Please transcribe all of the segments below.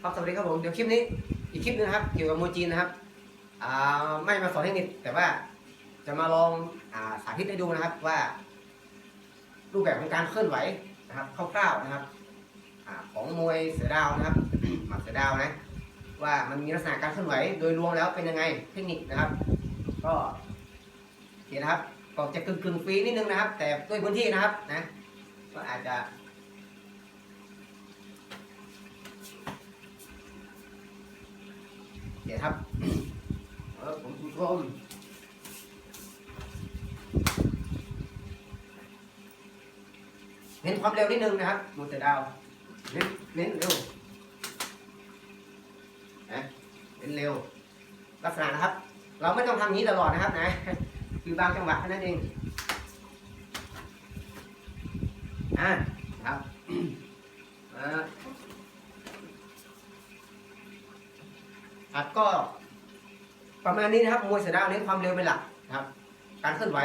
ครับสวัสดีครับผมเดี๋ยวคลิปนี้อีกคลิปหนึงนะครับเกี่ยวกับโมจีนนะครับอ่าไม่มาสอนเทคนิคแต่ว่าจะมาลองอ่าสาธิตให้ดูนะครับว่า รูปแบบของการเคลื่อนไหวนะครับคร่าวๆนะครับอาของมวยเสือดาวนะครับหมัดเสือดาวนะว่ามันมีลักษณะการเคลื่อนไหวโดยรวมแล้วเป็นยังไงเทคนิคนะครับ ก็โอเคนะครับก็จะกึ่งๆฟรีนิดนึงนะครับ แต่ด้วยพื้นที่นะครับนะก็อาจจะ เดี๋ยวครับเออผมคุณผู้ชมเน้นความเร็วนิดนึงนะครับมูเตอร์ดาว เน้นเน้นเร็วนะเน้นเร็ว ลักษณะนะครับ เราไม่ต้องทำนี้ตลอดนะครับนะ คือบางจังหวะแค่นั้นเอง อ่าครับอ่า ครับก็ประมาณนี้นะครับมวยเสือดาวเน้นความเร็วเป็นหลักนะครับ การเคลื่อนไหว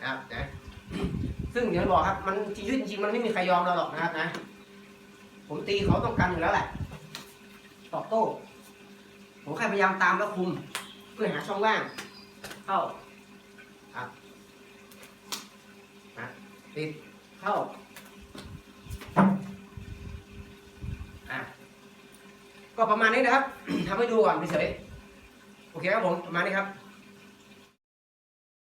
นะครับนะซึ่งอย่างที่บอกครับ มันชีวิตจริงมันไม่มีใครยอมเราหรอกนะครับนะ ผมตีเขาต้องการอยู่แล้วแหละตอบโต้ ผมแค่พยายามตามแล้วคุม เพื่อหาช่องว่างเข้าครับนะติดเข้าอะ ก็ประมาณนี้นะครับทำให้ดูก่อนเฉยโอเคครับผมประมาณนี้ครับ